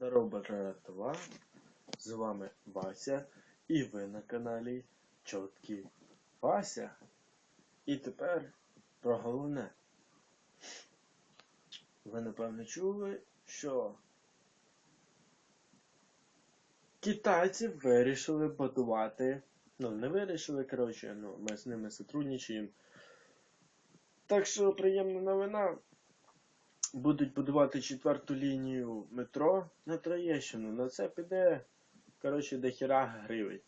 Здорово, братва! З вами Вася, і ви на каналі Чоткий Вася. І тепер про головне. Ви напевно чули, що китайці вирішили будувати. Ну, не вирішили, коротше, ну, ми з ними сотрудничаємо. Так що приємна новина будуть будувати четверту лінію метро на Троєщину. На це піде, коротше, до хіра гривень.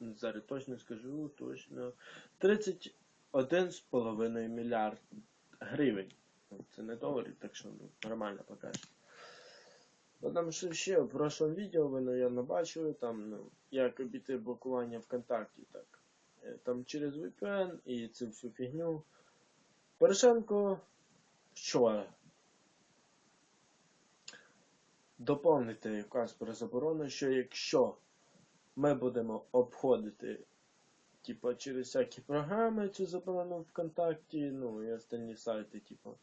Зараз точно скажу, точно. 31,5 мільярд гривень. Це не доларів, так що ну, нормально покаже. Потому що ще в прошлом відео ви, наверное, бачили, там, ну, як обійти блокування ВКонтакті, так. Е, Там через VPN і цю всю фігню. Порошенко вчора доповнити указ про заборону, що якщо ми будемо обходити типу, через всякі програми цю заборону ВКонтакті, ну і остальні сайти, типу,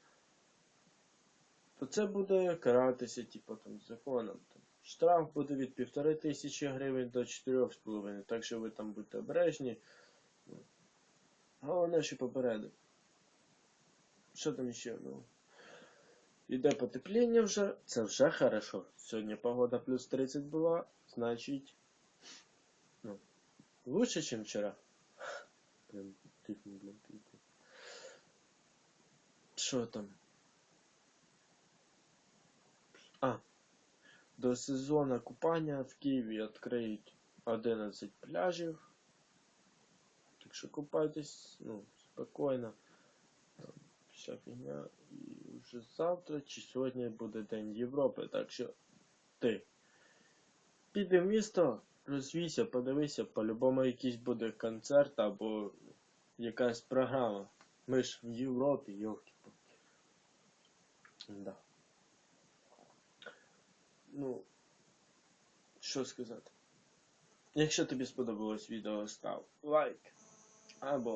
то це буде каратися, типу, там, законом. Штраф буде від півтори тисячі гривень до 4,5, так що ви там будьте обережні. Головне, що попередив. Що там ще? Ну, Іде потепління вже, це вже хорошо. Сьогодні погода плюс 30 була, значить, ну, лучше, ніж вчора. Прям тихо, блін, тихо. Що там? А, до сезону купання в Києві відкриють 11 пляжів. Так що купайтесь, ну, спокійно. Вся фігня. І вже завтра чи сьогодні буде День Європи, так що ти. Піди в місто, розвійся, подивися, по-любому якийсь буде концерт або якась програма. Ми ж в Європі, йовки. Да. Ну, що сказати. Якщо тобі сподобалось відео, став лайк або